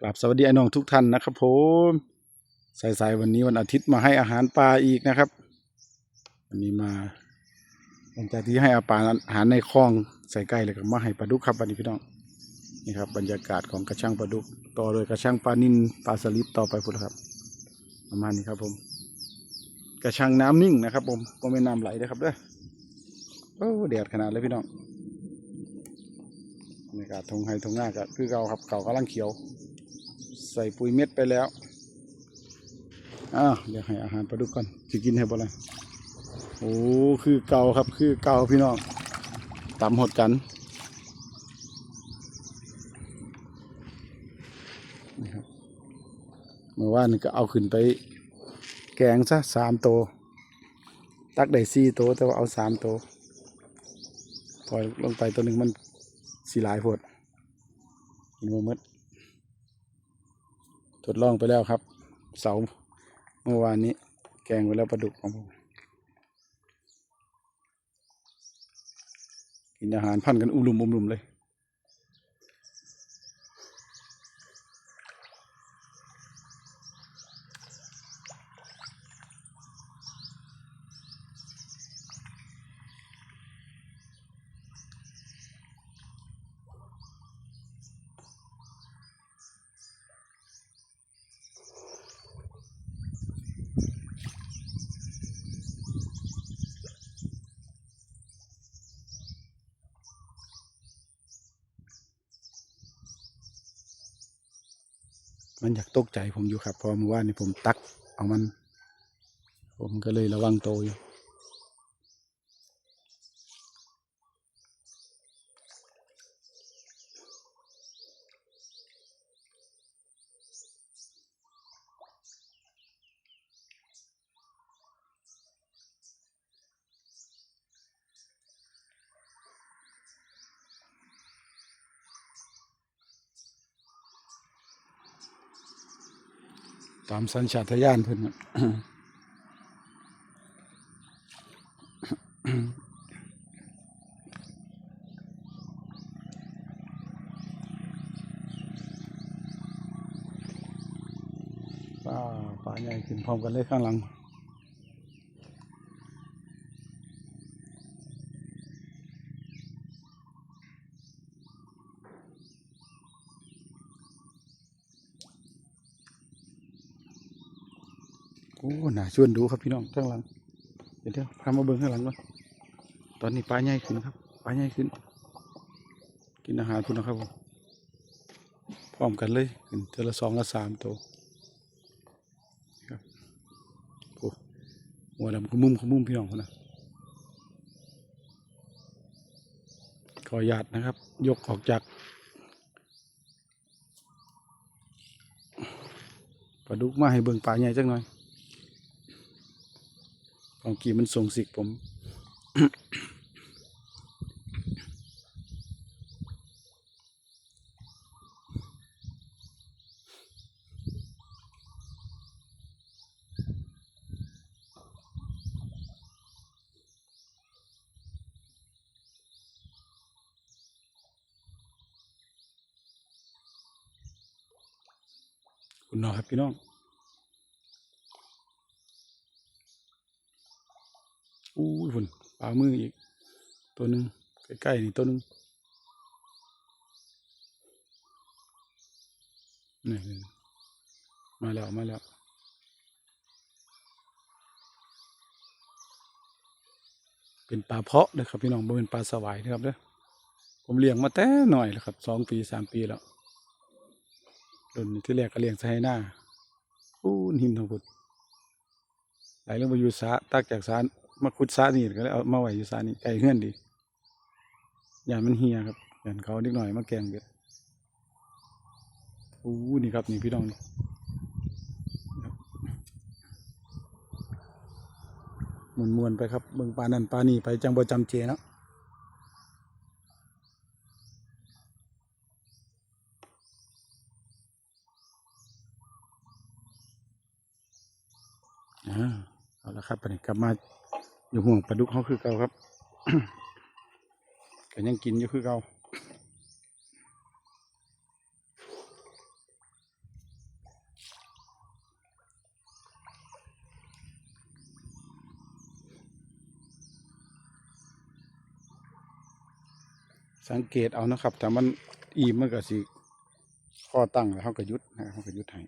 กราบสวัสดีไอ้น้องทุกท่านนะครับผมสายๆวันนี้วันอาทิตย์มาให้อาหารปลาอีกนะครับวันนี้มาหลังจากที่ให้อาปลาอาหารในคลองใส่ไก่เลยก็มาให้ปลาดุกครับวันนี้พี่น้องนี่ครับบรรยากาศของกระชังปลาดุก ต่อโดยกระชังปลานินปลาสลิดต่อไปพุ่นครับ ประมาณนี้ครับผม กระชังน้ำนิ่งนะครับ ผมก็ไม่น้ำไหลนะครับเด้อโอ้แดดขนาดเลยพี่น้องบรรยากาศทงไฮทงหน้าก็คือเก่าครับเก่ากำลังเขียว ใส่ปุ๋ยเม็ดไปแล้วอ้าวเดี๋ยวให้อาหารปลาดุกก่อนจะกินให้บ่ล่ะโอ้คือเก่าครับคือเก่าพี่น้องตำหดกันนี่ครับเมื่อวานก็เอาขึ้นไป แกงซะสามโต ตักได้สี่โตแต่ว่าเอาสามโตปล่อยลงไปตัวหนึ่งมันสีหลายโพดกินบ่หมด ทดลองไปแล้วครับ เสาเมื่อวานนี้ แกงไปแล้วปลาดุกของผมกินอาหารพันกันอุ้มลุมอุ้มลุมเลย มันอยากตกใจผมอยู่ครับเพอเมื่อวานนี้ผมตัก เอามัน ผมก็เลยระวังโตวอยู่ ตามสัญชาตญาณเพิ่นน่ะป้าป่าใหญ่ขึ้นพร้อมกันเลยข้างหลัง โอ้น่าชวนดูครับพี่น้องข้างหลัง เดี๋ยวเดี๋ยวพามาเบิ่งข้างหลังก่อนตอนนี้ปลาใหญ่ขึ้นครับปลาใหญ่ขึ้น กินอาหารคุณนะครับผมพร้อมกันเลยขึ้นเทอละสองละสามตัวครับโอ้หัวดำขมุมขมุมพี่น้องคนนะขอหยาดนะครับ ยกออกจากปลาดุกมาให้เบิ่งปลาใหญ่จังหน่อย บางกีมันส่งสิกผม คุณน้องครับพี่น้อง อู้ ปลามืออีก ตัวหนึ่งใกล้ๆนี่ตัวหนึ่งนี่มาแล้วมาแล้วเป็นปลาเพาะนะครับพี่น้องบ่เป็นปลาสวายนะครับเด้อผมเลี้ยงมาแต่หน่อยแล้วครับสองปีสามปีแล้วรุ่นที่แรกก็เลี้ยงใส่หน้าอู้หินทองพุดไหลลงไปอยู่สาตักจากสาร มาขุดสานี่ก็เลยเอามาไว้อยู่สานี่ไก่เฮื่อนดียามันเฮียครับยานเขาเล็กหน่อยมาแกงเบ็ดอู้นี่ครับนี่พี่น้องนี่มวนมวนๆไปครับเบิ่งปลานั่นปลานี่ไปจังบ่จำเจนะอ่าเอาละครับไปนี่กลับมา อยู่ห่วงปลาดุกเขาคือเก่าครับแต่ยังกินอยู่คือเก่าสังเกตเอานะครับแต่มันอิ่มมันก็สิข้อตั้งแล้วเขาก็ยุดนะเขาก็ยุดให้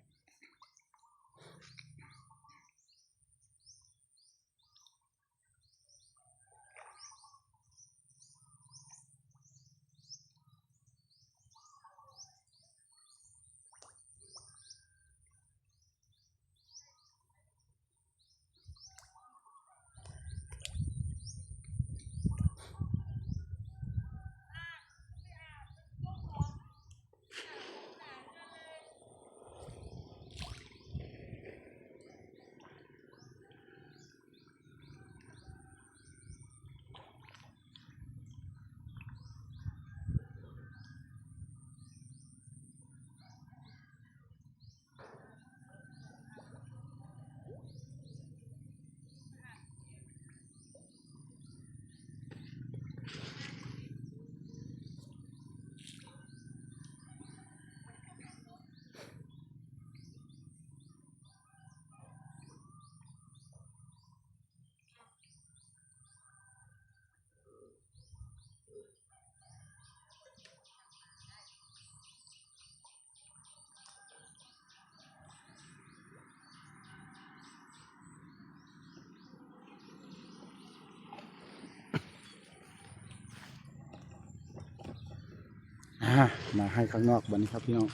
มาให้ข้างนอกบัดนี้ครับพี่น้อง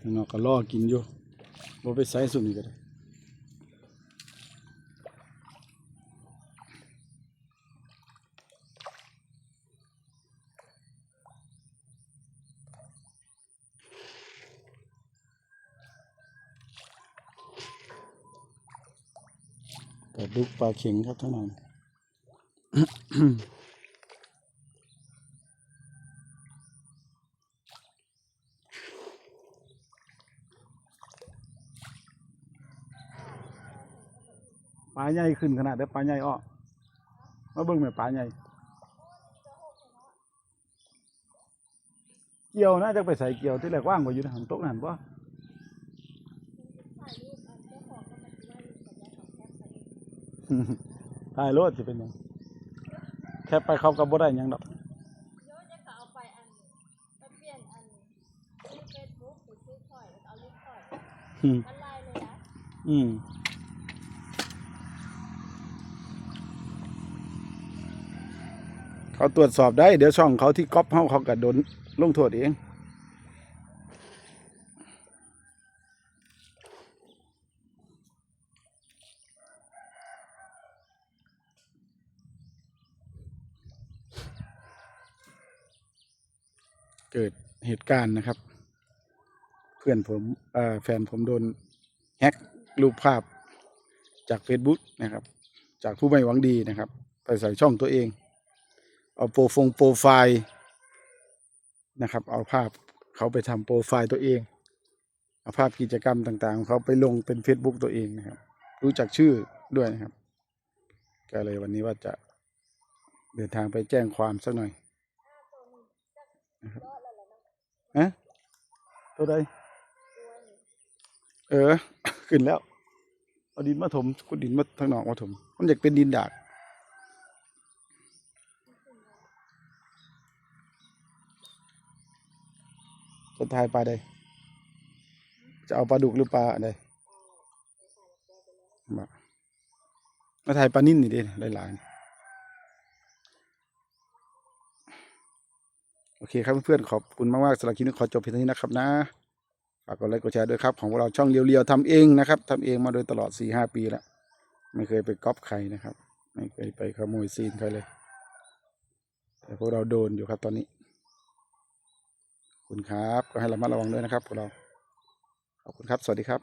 ข้างนอกก็ล่อกินอยู่บ่ไปใส่สุดนี่ก็ได้ปลาดุกปลาเข็งครับทั้งนั้น ปลาใหญ่ขึ้นขนาดได้ปลาใหญ่อ้อมาเบิ่งแม่ปลาใหญ่เกี่ยวน่าจะไปใส่เกี่ยวที่แรกว่างกว่าอยู่นะหันโต๊ะนั่นป่ะถ่ายรถจะเป็นหยังแค่ไปเขากับบ่ได้หยังดอกเดี๋ยวจะเอาไปอันไปเปลี่ยนอันที่เฟซบุ๊กไปซื้อข่อยแล้วก็เอาลูกข่อย อืม มันไล่ เขาตรวจสอบได้ เดี๋ยวช่องเขาที่ก๊อปเขาเขาก็โดนลงโทษเองเกิดเหตุการณ์นะครับ เพื่อนผมแฟนผมโดนแฮ็กรูปภาพจาก Facebook นะครับ จากผู้ไม่หวังดีนะครับ ไปใส่ช่องตัวเอง เอาโปรฟงโปรไฟล์นะครับ เอาภาพเขาไปทำโปรไฟล์ตัวเอง เอาภาพกิจกรรมต่างๆของเขาไปลงเป็น Facebook ตัวเองนะครับ รู้จักชื่อด้วยนะครับ ก็เลยวันนี้ว่าจะเดินทางไปแจ้งความสักหน่อยนะครับฮะตัวใดเออ ขึ้นแล้ว เอาดินมาถมขุดดินมาทางนอกมาถม มันอยากเป็นดินดาด จะทายปลาใดจะเอาปลาดุกหรือปลาอะไรมามาถ่ายปลานิ่นนี่ดิหลายๆโอเคครับเพื่อนๆขอบคุณมากๆสำหรับคลิปนี้ขอจบเพียงเท่านี้นะครับนะฝากกดไลค์กดแชร์ด้วยครับ ของพวกเราช่องเรียวๆทำเองนะครับทำเองมาโดยตลอดสี่ห้าปีแล้ว ไม่เคยไปก๊อปใครนะครับ ไม่เคยไปขโมยซีนใครเลยแต่พวกเราโดนอยู่ครับตอนนี้ คุณครับ ก็ให้ระมัดระวังด้วยนะครับพวกเรา ขอบคุณครับ สวัสดีครับ